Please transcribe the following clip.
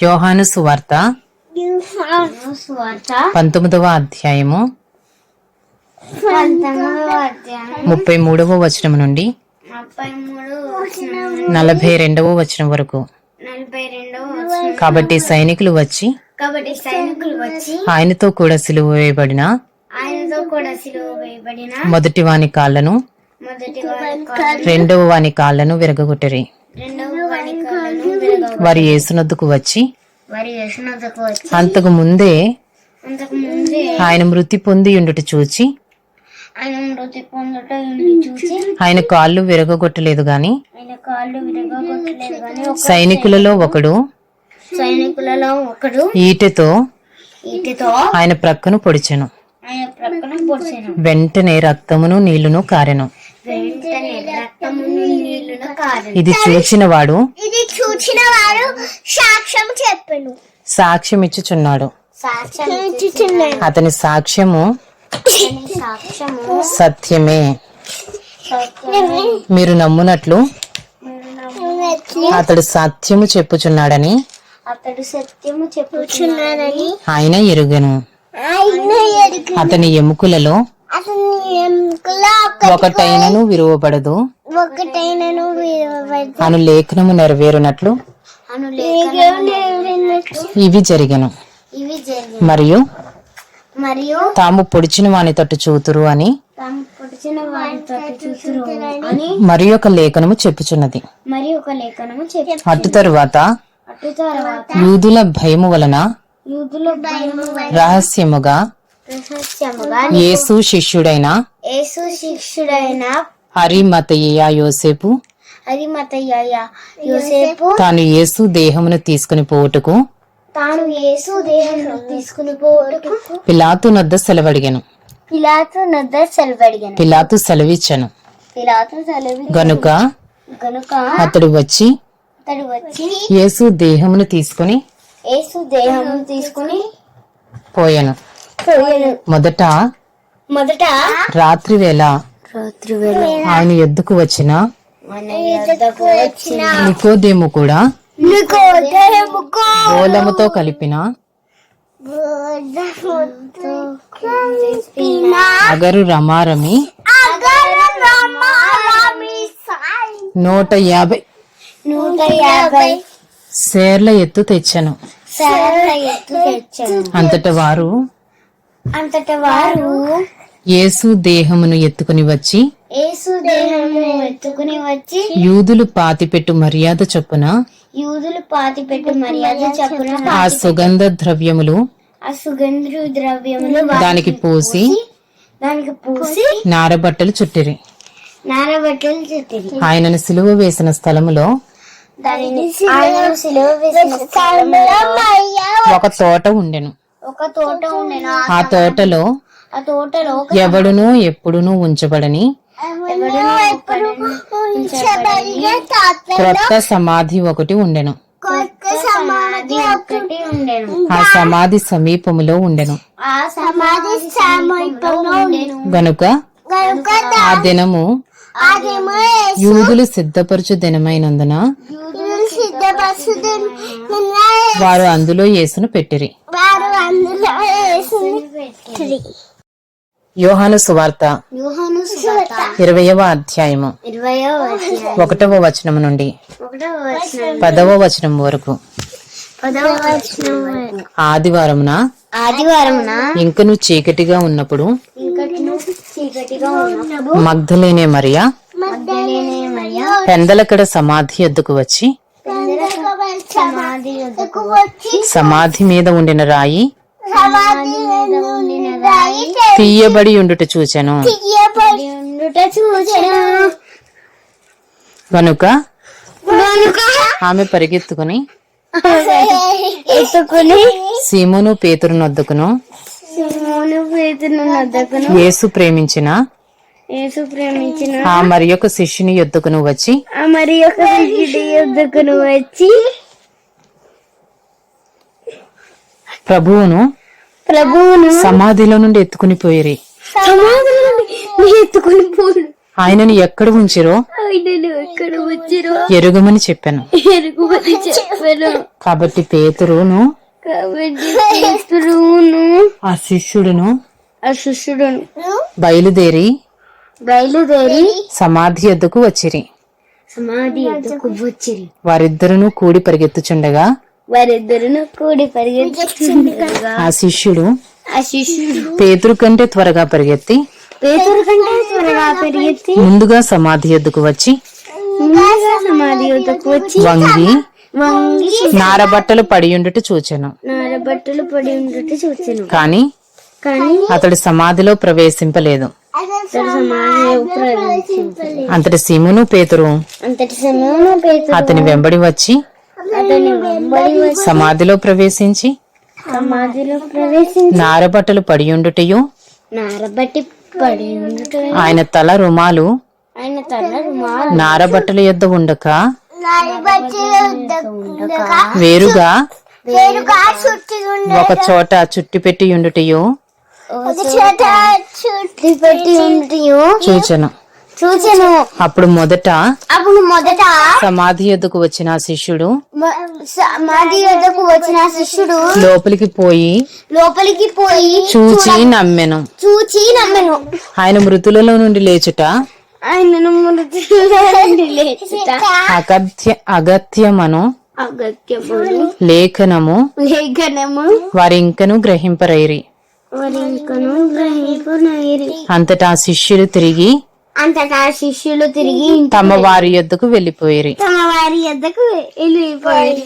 యోహాను సువార్త పంతొమ్మిదవ అధ్యాయము ముప్పై మూడవ వచనం నుండి నలభై రెండవ వచనం వరకు. కాబట్టి సైనికులు వచ్చి ఆయనతో కూడా సిలువ వేయబడిన మొదటి వాని కాళ్ళను రెండవ వాని కాళ్ళను విరగొట్టరి రెండవ వారి కాళ్ళను విరగ వారి యేసునద్దుకు వచ్చి అంతకు ముందే ఆయన మృతి పొంది ఉండుట చూచి ఆయన కాళ్ళు విరగొట్టలేదు గాని సైనికులలో ఒకడు సైనికులలో ఒకడు ఈటెతో ఈటితో ఆయన ప్రక్కను పొడిచెను. వెంటనే రక్తమును నీళ్ళును కారెను. ఇది చూచిన వాడు చూచిన వారు సాక్ష్యం చెప్పను సాక్ష్యం ఇచ్చుచున్నాడు. అతని సాక్ష్యము సత్యమే. మీరు నమ్మునట్లు అతడు సత్యము చెప్పుచున్నాడని అతడు సత్యము చెప్పుచున్నాడని ఆయన ఎరుగను. అతని ఎముకలలో ఒకటైనను విరువబడదు. ఒకటైనను విరవబడి అను లేఖనము నెరవేరునట్లు ఇవి జరిగను. మరియు మరియు తాము పొడిచిన వాని తట్టు చూతురు అని మరి ఒక లేఖనము చెప్పుచున్నది. మరి ఒక లేఖనము చెప్పి అటు తరువాత యూదుల భయము వలన రహస్యముగా యేసు శిష్యుడైన? యేసు శిష్యుడైన? హరిమతయ్య యోసేపు. హరిమతయ్య యోసేపు తాను యేసు దేహమును తీసుకుని పోవుటకు తాను యేసు దేహంలో తీసుకుని పోవటకు పిలాతు నొద్ద సెలవడిగాను. పిలాతు నద్ద సెలవడిగాను. పిలాతు సెలవిచ్చను. పిలాతు సెలవి గనుక గనుక అతడు వచ్చి అతడు వచ్చి యేసు దేహమును తీసుకుని యేసు దేహం తీసుకుని పోయాను. పోయాను. మొదట మొదట రాత్రి వేళ రాత్రి వేళ ఆయన ఎద్దుకు వచ్చిన నికోదేము కూడా ఓలముతో కలిపిన అగరు రమారమి నూట యాభై నూట యాభై సేర్ల ఎత్తు తెచ్చాను. అంతట వారు అంతట వారు యేసు దేహమును ఎత్తుకుని వచ్చి యేసు దేహము ఎత్తుకుని వచ్చి యూదులు పాతిపెట్టు మర్యాద చొప్పున యూదులు పాతి పెట్టు మర్యాద చప్పున ఆ సుగంధ ద్రవ్యములు ఆ సుగంధ ద్రవ్యములు దానికి పూసి దానికి పూసి నారబట్టలు చుట్టిరి. నారబట్టలు చుట్టిరి. ఆయనను సిలువ వేసిన స్థలములో దానిని ఆయన సిలువ వేసిన స్థలంలో ఒక తోట ఉండెను. ఒక తోట ఉండెను ఆ- తోటలో ఆ తోటలో ఎవడునూ ఎప్పుడునూ ఉంచబడని ఎవడునూ ఎప్పుడూ ఉంచబడని క్రొత్త సమాధి ఒకటి ఉండెను. కొత్త సమాధి ఒకటి ఉండెను. ఆ సమాధి సమీపములో ఉండెను. ఆ సమాధి సమీపంలో ఉండెను. గనుక కనుక ఆ దినము యూదులు సిద్ధపరచు దినమైనందున వారు అందులో యేసును పెట్టిరి. అందులో వేసింది యోహాను సువార్త ఇరవయవ అధ్యాయము. ఒకటవ వచనము నుండి వచనం పదవ వచనం వరకు. వచనం. ఆదివారమున ఆదివారమున ఇంకను చీకటిగా ఉన్నప్పుడు మగ్ధలేనే మరియా పెందలకడ సమాధి ఎద్దుకు వచ్చి సమాధి మీద ఉండిన రాయి తీయబడి ఉండుట చూచెను. కనుక ఆమె పరిగెత్తుకుని ఎత్తుకుని సీమోను పేతురు నొద్దకును యేసు ప్రేమించిన యేసు ప్రేమించిన ఆ మరి యొక్క శిష్యుని యొద్దకును వచ్చి ఆ మరి ఒక శిష్యుడి యొద్దకును వచ్చి ప్రభువును ప్రభువును సమాధిలో నుండి ఎత్తుకుని పోయిరి. సమాధిలో నుండి ఎత్తుకుని ఆయనను ఎక్కడ ఉంచిరో ఎక్కడ ఎరుగమని చెప్పాను. ఎరుగుమని చెప్పాను. కాబట్టి పేతురును కాబట్టి పేతురును ఆ శిష్యుడును ఆ శిష్యుడును బయలుదేరి బయలుదేరి సమాధి యొద్దకు వచ్చిరి. సమాధి ఎద్దుకు వచ్చిరి. వారిద్దరును కూడి పరిగెత్తుచుండగా వారిద్దరును కూడి పరిగెత్తుచుండగా ఆ శిష్యుడు ఆ శిష్యుడు పేతురు కంటే త్వరగా పరిగెత్తి పేతురు కంటే త్వరగా పరిగెత్తి ముందుగా సమాధి యొద్దకు వచ్చి ముందుగా సమాధి యుద్ధకు వచ్చి వంగి వంగి నారబట్టలు పడియుండుట చూచెను. నారబట్టలు పడి ఉండట చూచాను. కాని కానీ అతడు సమాధిలో ప్రవేశింపలేదు. తన సమాధిలో ప్రవేశించలేదు అంతటి సీమును పేతురు అంతటి సమయంలో పేతురు అతని వెంబడి వచ్చి సమాధిలో ప్రవేశించి సమాధిలో ప్రవేశించి నారబట్టలు పడియుండుటయు నారబట్టి ఆయన తల రుమాలు ఆయన తన రుమాలు నారబట్టల యొద్ద ఉండక? వేరుగా? వేరుగా చుట్టి ఒక చోట చుట్టి పెట్టి ఉండుటయు? ఒక చూచెను. అప్పుడు మొదట అప్పుడు మొదట సమాధి యొద్దకు వచ్చిన శిష్యుడు సమాధి వద్దకు వచ్చిన శిష్యుడు లోపలికి పోయి లోపలికి పోయి చూచి నమ్మెను. చూచి నమ్మెను. ఆయన మృతులలో నుండి లేచుట? ఆయనను మృతుల్లో నుండి లేచుట. అగత్య అగత్యమను అగత్యమును. లేఖనము లేఖనము. వారి ఇంకను గ్రహింపరైరి. వారి ఇంకను గ్రహింపు నగిరి అంతటా శిష్యులు తిరిగి అంతటా శిష్యులు తిరిగి తమ వారి యొద్దకు వెళ్ళిపోయిరి తమ వారి యొద్దకు వెళ్ళిపోయారు